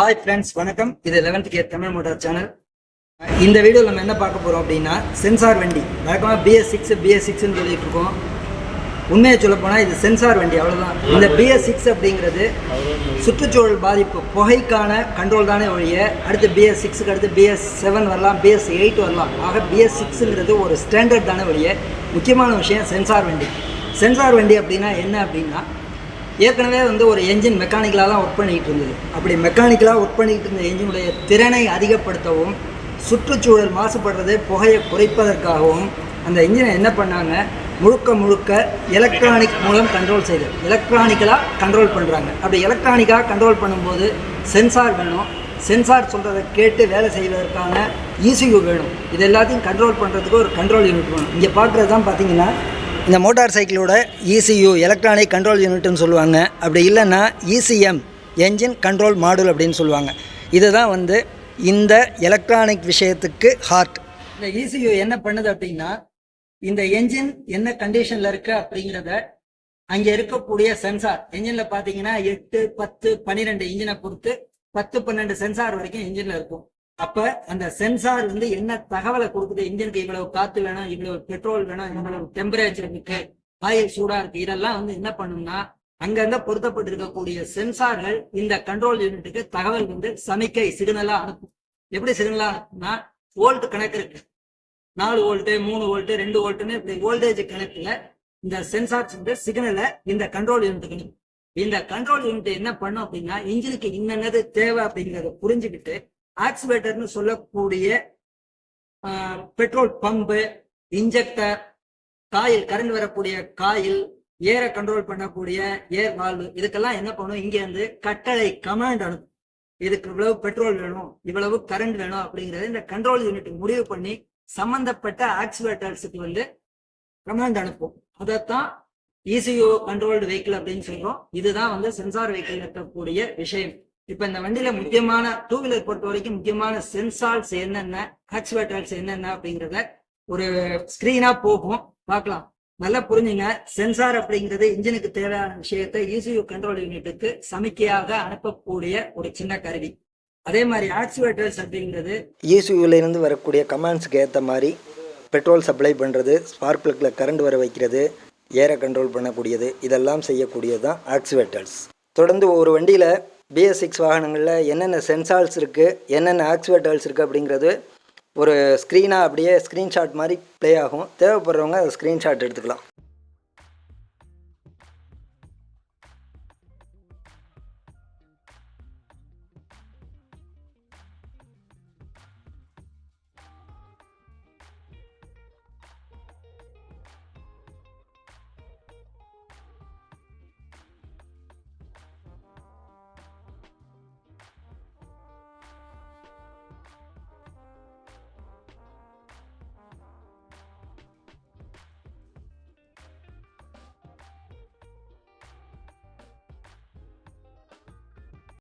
Hi friends வணக்கம். இது eleventh care Tamil motor channel இந்த வீடியோவில் நம்ம என்ன பார்க்க போகிறோம் அப்படின்னா சென்சார் வண்டி. வழக்கமாக பிஎஸ் சிக்ஸ் பிஎஸ் சிக்ஸ்னு சொல்லிட்டு இருக்கோம். உண்மையை சொல்ல போனால் இது சென்சார் வண்டி அவ்வளோதான் இந்த பிஎஸ் சிக்ஸ் அப்படிங்கிறது சுற்றுச்சூழல் பாதிப்பு புகைக்கான கண்ட்ரோல் தானே ஒழிய அடுத்து பிஎஸ் சிக்ஸுக்கு அடுத்து பிஎஸ் செவன் வரலாம் பிஎஸ் எயிட் வரலாம். ஆக பிஎஸ் சிக்ஸுங்கிறது ஒரு ஸ்டாண்டர்ட் தானே ஒழிய முக்கியமான விஷயம் சென்சார் வண்டி. சென்சார் வண்டி அப்படின்னா என்ன அப்படின்னா ஏற்கனவே வந்து ஒரு என்ஜின் மெக்கானிக்கலாக தான் ஒர்க் பண்ணிக்கிட்டு இருந்தது. அப்படி மெக்கானிக்கலாக ஒர்க் பண்ணிக்கிட்டு இருந்த என்ஜினுடைய திறனை அதிகப்படுத்தவும் சுற்றுச்சூழல் மாசுபடுறது புகையை குறைப்பதற்காகவும் அந்த இன்ஜினை என்ன பண்ணாங்க? முழுக்க முழுக்க எலக்ட்ரானிக் மூலம் கண்ட்ரோல் செய்து எலக்ட்ரானிக்கலாக கண்ட்ரோல் பண்ணுறாங்க அப்படி எலக்ட்ரானிக்காக கண்ட்ரோல் பண்ணும்போது சென்சார் வேணும். சென்சார் சொல்கிறத கேட்டு வேலை செய்வதற்கான இசியூ வேணும். இது எல்லாத்தையும் கண்ட்ரோல் பண்ணுறதுக்கு ஒரு கண்ட்ரோல் யூனிட் வேணும். இங்கே பார்க்குறது தான் பார்த்தீங்கன்னா இந்த மோட்டார் சைக்கிளோட ECU எலக்ட்ரானிக் கண்ட்ரோல் யூனிட்னு சொல்லுவாங்க. அப்படி இல்லைன்னா இசிஎம் என்ஜின் கண்ட்ரோல் மாடுல் அப்படின்னு சொல்லுவாங்க. இதுதான் வந்து இந்த எலக்ட்ரானிக் விஷயத்துக்கு ஹார்ட் இந்த இசியூ என்ன பண்ணுது அப்படின்னா இந்த என்ஜின் என்ன கண்டிஷனில் இருக்குது அப்படிங்கிறத அங்கே இருக்கக்கூடிய சென்சார் என்ஜினில் பார்த்தீங்கன்னா எட்டு பத்து பன்னிரெண்டு இன்ஜினை பொறுத்து பத்து பன்னெண்டு சென்சார் வரைக்கும் இன்ஜினில் இருக்கும். அப்ப அந்த சென்சார் வந்து என்ன தகவலை கொடுக்குது? இன்ஜினுக்கு இவ்வளவு காத்து வேணும் இவ்வளவு பெட்ரோல் வேணும் இவ்வளவு டெம்பரேச்சர் இருக்கு ஆயில் சூடா இருக்கு. இதெல்லாம் வந்து என்ன பண்ணும்னா அங்கங்க பொருத்தப்பட்டிருக்கக்கூடிய சென்சார்கள் இந்த கண்ட்ரோல் யூனிட்டுக்கு தகவல் வந்து சமிக்கை சிக்னலா அனுப்பும். எப்படி சிக்னலா அனுப்புனா வோல்ட் கணக்கு இருக்கு. நாலு வோல்ட்டு மூணு வோல்ட்டு ரெண்டு வோல்ட்டுன்னு இப்படி வோல்டேஜ் கணக்குல இந்த சென்சார்ஸ் வந்து சிக்னலை இந்த கண்ட்ரோல் யூனிட்டுக்கு இந்த கண்ட்ரோல் யூனிட் என்ன பண்ணும் அப்படின்னா இன்ஜினுக்கு என்னென்னது தேவை அப்படிங்கறத புரிஞ்சுக்கிட்டு ஆக்சிவேட்டர்னு சொல்லக்கூடிய petrol pump injector coil current வரக்கூடிய காயில் ஏரை கண்ட்ரோல் பண்ணக்கூடிய ஏர் வால்வு இதுக்கெல்லாம் என்ன பண்ணும் இங்க இருந்து கட்டளை கமாண்ட் அனுப்பும் இதுக்கு இவ்வளவு பெட்ரோல் வேணும் இவ்வளவு கரண்ட் வேணும் அப்படிங்கறத இந்த கண்ட்ரோல் யூனிட் முடிவு பண்ணி சம்பந்தப்பட்ட ஆக்சிவேட்டர்ஸுக்கு வந்து கமாண்ட் அனுப்பும் அதைத்தான் ECU கண்ட்ரோல்டு வெஹிக்கிள் அப்படின்னு சொல்றோம். இதுதான் வந்து சென்சார் வெஹிக்கிள் இருக்கக்கூடிய விஷயம். இப்ப இந்த வண்டியில முக்கியமான டூ வீலர் பொறுத்த வரைக்கும் முக்கியமான சென்சார்ஸ் என்னென்ன ஆக்சிவேட்டர்ஸ் என்னென்ன அப்படிங்கறத ஒரு ஸ்கிரீனா போகும். பார்க்கலாம். நல்லா புரிஞ்சுங்க. சென்சார் அப்படிங்கிறது இன்ஜினுக்கு தேவையான விஷயத்தை இசியூ கண்ட்ரோல் யூனிட்டுக்கு சமிக்கையாக அனுப்பக்கூடிய ஒரு சின்ன கருவி. அதே மாதிரி ஆக்சுவேட்டர்ஸ் அப்படிங்கிறது இசியூவிலிருந்து வரக்கூடிய கமாண்ட்ஸ்க்கு ஏற்ற மாதிரி பெட்ரோல் சப்ளை பண்ணுறது ஸ்பார்க் பிளக்கில் கரண்ட் வர வைக்கிறது ஏரை கண்ட்ரோல் பண்ணக்கூடியது இதெல்லாம் செய்யக்கூடியது தான் ஆக்சுவேட்டர்ஸ் தொடர்ந்து ஒரு வண்டியில் பிஎஸ் சிக்ஸ் வாகனங்களில் என்னென்ன சென்சார்ஸ் இருக்குது என்னென்ன ஆக்சிவேட்டர்ஸ் இருக்குது அப்படிங்கிறது ஒரு ஸ்க்ரீனாக அப்படியே ஸ்க்ரீன்ஷாட் மாதிரி ப்ளே ஆகும். தேவைப்படுறவங்க அதை ஸ்க்ரீன்ஷாட் எடுத்துக்கலாம்.